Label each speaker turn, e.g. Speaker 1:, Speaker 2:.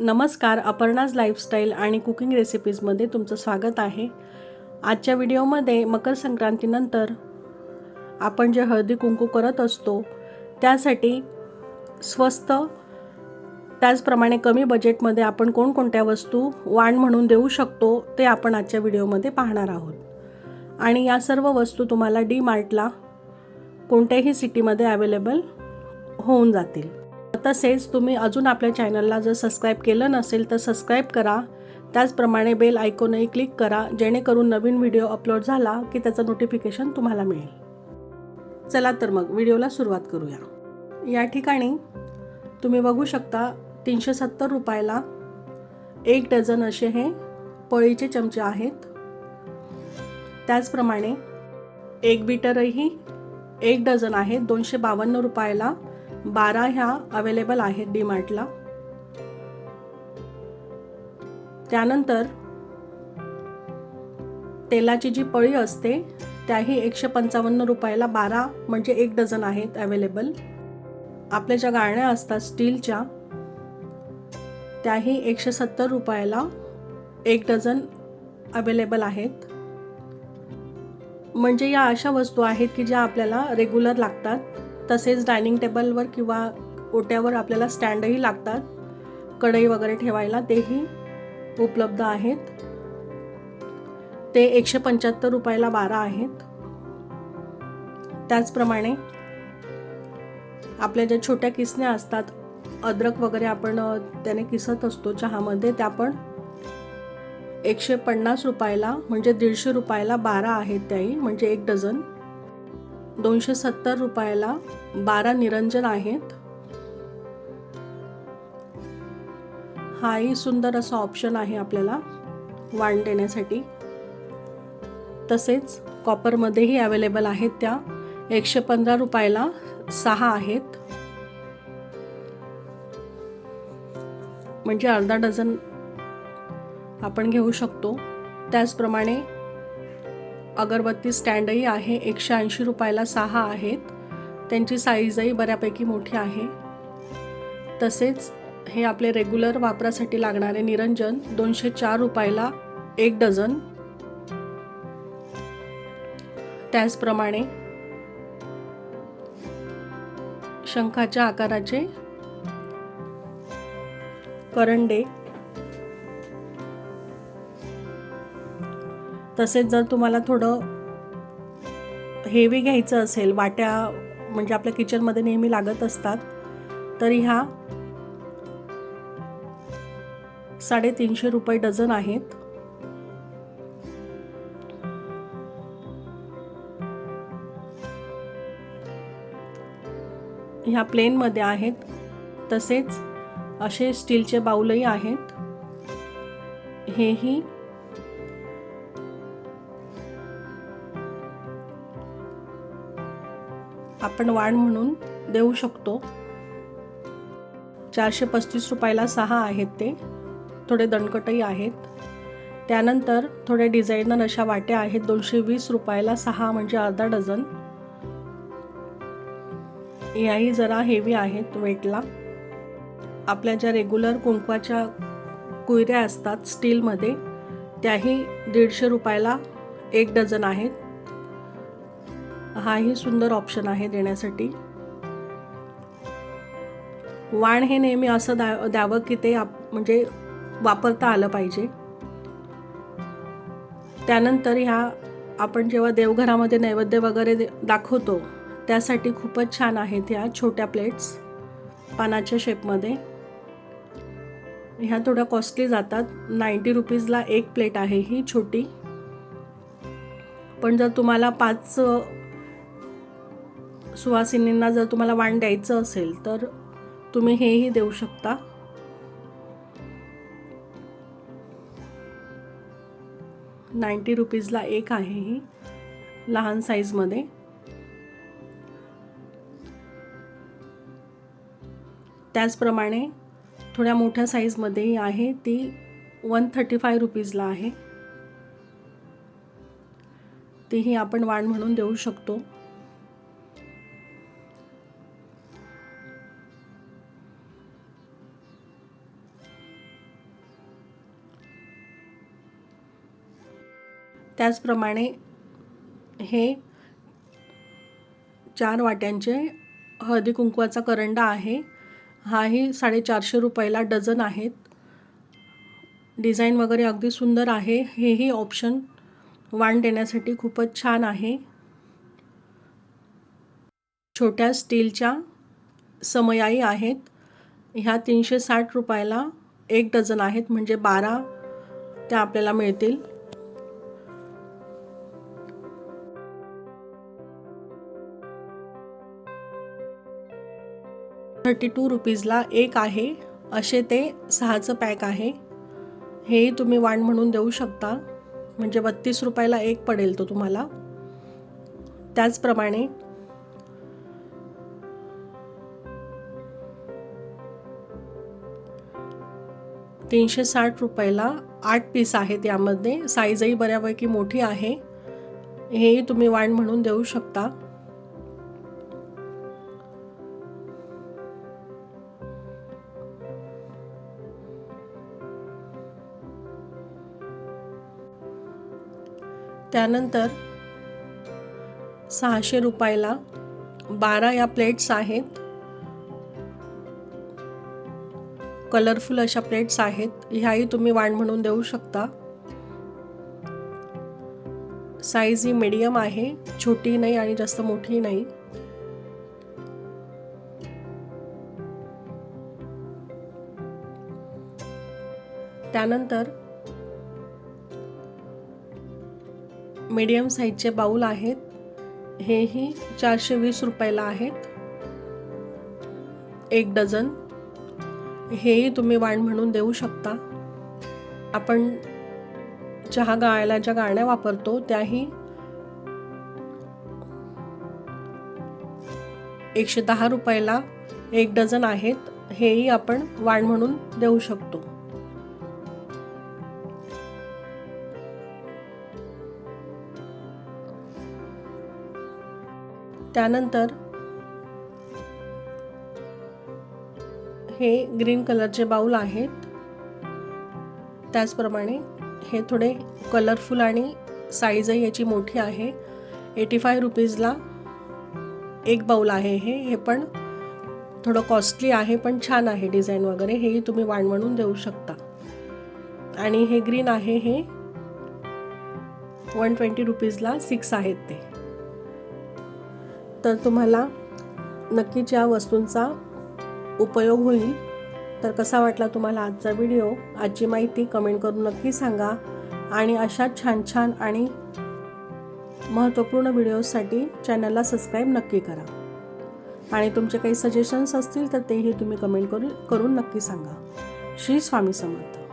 Speaker 1: नमस्कार अपर्णाज लाईफस्टाईल आणि कुकिंग रेसिपीजमध्ये तुमचं स्वागत आहे. आजच्या व्हिडिओमध्ये मकर संक्रांतीनंतर आपण जे हळदी कुंकू करत असतो त्यासाठी स्वस्त त्याचप्रमाणे कमी बजेटमध्ये आपण कोणकोणत्या वस्तू वाण म्हणून देऊ शकतो ते आपण आजच्या व्हिडिओमध्ये पाहणार आहोत. आणि या सर्व वस्तू तुम्हाला डी मार्टला कोणत्याही सिटीमध्ये अवेलेबल होऊन जातील. तसेच तुम्ही अजून आपल्या चॅनलला जर सबस्क्राईब केलं नसेल तर सबस्क्राईब करा. त्याचप्रमाणे बेल आयकॉनही क्लिक करा जेणेकरून नवीन व्हिडिओ अपलोड झाला की त्याचं नोटिफिकेशन तुम्हाला मिळेल. चला तर मग व्हिडिओला सुरुवात करूया. या ठिकाणी तुम्ही बघू शकता तीनशे सत्तर रुपयाला एक डझन असे हे पळीचे चमचे आहेत. त्याचप्रमाणे एक बीटरही एक डझन आहे दोनशे बावन्न रुपयाला. बारा ह्या अवेलेबल आहेत डी मार्टला त्यानंतर तेलाची जी पळी असते त्याही एकशे पंचावन्न रुपयाला बारा म्हणजे एक डझन आहेत अवेलेबल आपल्या ज्या गाळण्या असतात स्टीलच्या त्याही एकशे सत्तर रुपयाला एक डझन अवेलेबल आहेत. म्हणजे या अशा वस्तू आहेत की ज्या आपल्याला रेग्युलर लागतात. तसेच डायनिंग टेबलवर किंवा ओट्यावर आपल्याला स्टँडही लागतात. कढई वगैरे ठेवायला तेही उपलब्ध आहेत. ते एकशे पंच्याहत्तर रुपयाला बारा आहेत. त्याचप्रमाणे आपल्या ज्या छोट्या किसण्या असतात अद्रक वगैरे आपण त्याने किसत असतो चहामध्ये त्या पण एकशे पन्नास रुपयाला म्हणजे दीडशे रुपयाला बारा आहेत त्याही म्हणजे एक डझन. दोनशे सत्तर रुपयाला बारा निरंजन आहेत. हाही सुंदर असा ऑप्शन आहे आपल्याला वाण देण्यासाठी. तसेच कॉपरमध्येही अवेलेबल आहेत त्या. एकशे पंधरा रुपयाला सहा आहेत. म्हणजे अर्धा डझन आपण घेऊ शकतो. त्याचप्रमाणे अगरबत्ती स्टँडही आहे. एकशे ऐंशी रुपयाला सहा आहेत. त्यांची साईजही बऱ्यापैकी मोठी आहे. तसेच हे आपले रेग्युलर वापरासाठी लागणारे निरंजन दोनशे चार रुपयाला एक डझन. त्याचप्रमाणे शंखाच्या आकाराचे करंडे तसेच जर तुम्हाला थोडं हेवी घ्यायचं असेल वाट्या म्हणजे आपल्या किचनमध्ये नेहमी लागत असतात तरी ह्या साडेतीनशे रुपये डझन आहेत. ह्या प्लेनमध्ये आहेत तसेच असे स्टीलचे बाऊलही आहेत. हेही आपण वाण म्हणून देऊ शकतो. चारशे पस्तीस रुपयाला सहा आहेत ते. थोडे दणकटही आहेत. त्यानंतर थोडे डिझायनर अशा वाट्या आहेत. दोनशे वीस रुपयाला सहा म्हणजे अर्धा डझन. याही जरा हेवी आहेत वेटला आपल्या ज्या रेग्युलर कुंकवाच्या कुयऱ्या असतात स्टीलमध्ये त्याही दीडशे रुपयाला एक डझन आहेत. हाही सुंदर ऑप्शन आहे देण्यासाठी. वाण हे नेहमी असं द्या द्यावं की ते आप म्हणजे वापरता आलं पाहिजे. त्यानंतर ह्या आपण जेव्हा देवघरामध्ये नैवेद्य वगैरे दाखवतो त्यासाठी खूपच छान आहेत ह्या छोट्या प्लेट्स पानाच्या शेपमध्ये ह्या थोड्या कॉस्टली जातात. नाईंटी रुपीजला एक प्लेट आहे ही छोटी. पण जर तुम्हाला पाच सुवासिनींना जर तुम्हाला वाण द्यायचं असेल तर तुम्ही हेही देऊ शकता. नाईंटी रुपीजला एक आहे ही लहान साईजमध्ये. त्याचप्रमाणे थोड्या मोठ्या साईजमध्येही आहे ती वन थर्टी फाय रुपीजला आहे. तीही आपण वाण म्हणून देऊ शकतो. त्याचप्रमाणे हे चार वाट्यांचे हळदी कुंकवाचा करंडा आहे. हाही साडेचारशे रुपयाला डझन आहेत. डिझाईन वगैरे अगदी सुंदर आहे. हेही ऑप्शन वाण देण्यासाठी खूपच छान आहे. छोट्या स्टीलच्या समयाई आहेत. ह्या तीनशे साठ रुपयाला एक डझन आहेत. म्हणजे बारा त्या आपल्याला मिळतील. थर्टी टू रुपीजला एक आहे. असे ते सहाचं पॅक आहे. हेही तुम्ही वाण म्हणून देऊ शकता. म्हणजे बत्तीस रुपयाला एक पडेल तो तुम्हाला. त्याचप्रमाणे तीनशे साठ रुपयाला आठ पीस आहेत यामध्ये. साईजही बऱ्यापैकी मोठी आहे. हेही तुम्ही वाण म्हणून देऊ शकता. त्यानंतर सहाशे रुपयाला बारा या प्लेट्स आहेत. कलरफुल अशा प्लेट्स आहेत. ह्याही तुम्ही वाण म्हणून देऊ शकता. साईज ही मीडियम आहे. छोटी नाही आणि जास्त मोठी नाही. त्यानंतर मीडियम साईजचे बाऊल आहेत. हेही चारशे वीस रुपयाला आहेत. एक डझन. हेही तुम्ही वाण म्हणून देऊ शकता. आपण चहा गाळायला ज्या गाळण्या वापरतो त्याही एकशे दहा रुपयाला एक डझन आहेत. हेही आपण वाण म्हणून देऊ शकतो. त्यानंतर हे ग्रीन कलरचे बाऊल आहेत. त्याचप्रमाणे हे थोडे कलरफुल आणि साईजही याची मोठी आहे. एटी फाय रुपीजला एक बाऊल आहे हे. हे पण थोडं कॉस्टली आहे पण छान आहे डिझाईन वगैरे. हेही तुम्ही वाण म्हणून देऊ शकता. आणि हे ग्रीन आहे हे. वन ट्वेंटी रुपीजला सिक्स आहेत ते. तर तुम्हाला नक्कीच या वस्तूंचा उपयोग होईल तर कसा वाटला तुम्हाला आजचा व्हिडिओ? आजची माहिती कमेंट करून नक्की सांगा. आणि अशा छान छान आणि महत्त्वपूर्ण व्हिडिओजसाठी चॅनलला सबस्क्राईब नक्की करा. आणि तुमचे काही सजेशन्स असतील तर तेही तुम्ही कमेंट करून करून नक्की सांगा. श्री स्वामी समर्थ.